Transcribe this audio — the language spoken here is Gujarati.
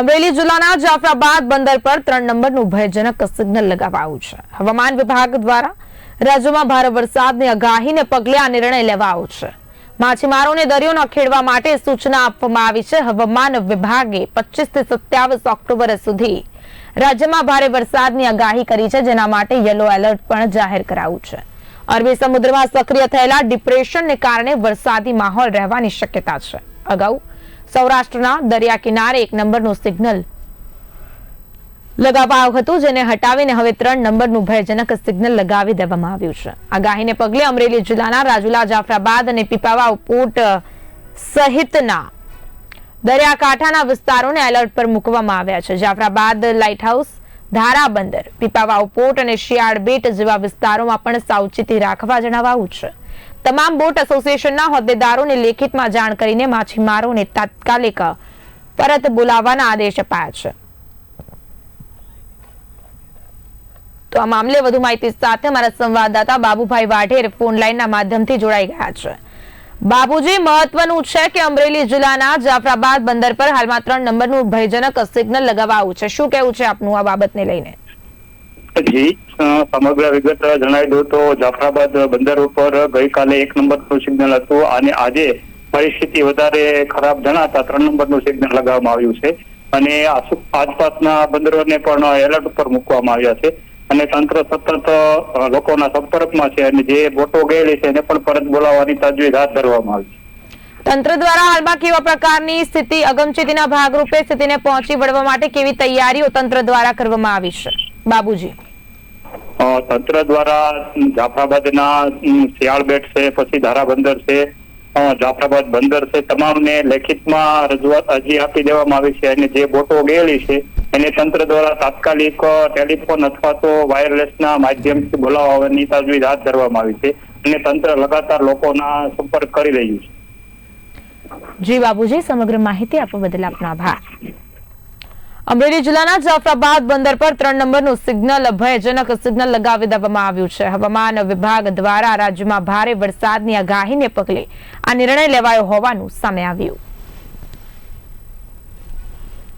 અમરેલી જિલ્લાના જાફરાબાદ બંદર પર ત્રણ નંબરનું ભયજનક સિગ્નલ લગાવાયું છે. હવામાન વિભાગ દ્વારા રાજ્યમાં ભારે વરસાદની આગાહીને પગલે આ નિર્ણય લેવાયો છે. માછીમારોને દરિયો ન ખેડવા માટે સૂચના આપવામાં આવી છે. હવામાન વિભાગે પચીસથી સત્યાવીસ ઓક્ટોબર સુધી રાજ્યમાં ભારે વરસાદની આગાહી કરી છે, જેના માટે યલો એલર્ટ પણ જાહેર કરાયું છે. અરબી સમુદ્રમાં સક્રિય થયેલા ડિપ્રેશનને કારણે વરસાદી માહોલ રહેવાની શક્યતા છે. અગાઉ સૌરાષ્ટ્રના દરિયા કિનારે એક નંબરનું સિગ્નલ લગાવાયું હતું, જેને હટાવીને હવે ત્રણ નંબરનું ભયજનક સિગ્નલ લગાવી દેવામાં આવ્યું છે. આગાહીને પગલે અમરેલી જિલ્લાના રાજુલા, જાફરાબાદ અને પીપાવાવ પોર્ટ સહિતના દરિયાકાંઠાના વિસ્તારોને એલર્ટ પર મૂકવામાં આવ્યા છે. જાફરાબાદ લાઇટ હાઉસ ધારા બંદર પીપાવાવ પોર્ટ અને શિયાળ બેટ જેવા વિસ્તારોમાં પણ સાવચેતી રાખવા જણાવાયું છે. તમામ બોટ એસોસિએશનના હોદ્દેદારોને લેખિતમાં જાણ કરીને માછીમારોને તાત્કાલિક પરત બોલાવવાના આદેશ અપાયા છે. તો આ મામલે વધુ માહિતી સાથે અમારા સંવાદદાતા બાબુભાઈ વાઢેર ફોન લાઈનના માધ્યમથી જોડાઈ ગયા છે. બાબુજી, મહત્વનું છે કે અમરેલી જિલ્લાના જાફરાબાદ બંદર પર હાલમાં ત્રણ નંબરનું ભયજનક સિગ્નલ લગાવાયું છે. શું કેવું છે આપનું આ બાબતને લઈને? જી સમગ્ર વિગત જણાવી દઉં તો જાફરાબાદ બંદર ઉપર ગઈકાલે એક નંબરનું સિગ્નલ હતું અને આજે પરિસ્થિતિ વધારે ખરાબ જણાતા ત્રણ નંબરનું સિગ્નલ લગાવવામાં આવ્યું છે. અને આસપાસના બંદરોને પણ એલર્ટ ઉપર મૂકવામાં આવ્યા છે. અને તંત્ર સતત લોકોના સંપર્કમાં છે અને જે બોટો ગયેલી છે એને પણ પરત બોલાવવાની તજવીજ હાથ ધરવામાં આવી છે. તંત્ર દ્વારા હાલમાં કેવા પ્રકારની સ્થિતિ, અગમચેતીના ભાગરૂપે સ્થિતિને પહોંચી વળવા માટે કેવી તૈયારીઓ તંત્ર દ્વારા કરવામાં આવી છે? બાબુજી. તંત્ર દ્વારા જાફરાબાદના શિયાળ બેટ છે પછી ધારા બંદર છે જાફરાબાદ બંદર છે તમામને લેખિતમાં રજૂઆત અરજી આપી દેવામાં આવી છે અને જે બોટો ગયેલી છે એને તંત્ર દ્વારા તાત્કાલિક ટેલિફોન અથવા તો વાયરલેસના માધ્યમથી બોલાવવાની તજવીજ હાથ ધરવામાં આવી છે અને તંત્ર લગાતાર લોકોના સંપર્ક કરી રહ્યું છે. જી બાબુજી સમગ્ર માહિતી આપવા બદલ આપનો આભાર. અમરેલી જિલ્લાના જાફરાબાદ બંદર પર ત્રણ નંબરનું સિગ્નલ ભયજનક સિગ્નલ લગાવી દેવામાં આવ્યું છે. હવામાન વિભાગ દ્વારા રાજ્યમાં ભારે વરસાદની આગાહીને પગલે આ નિર્ણય લેવાયો હોવાનું સામે આવ્યું.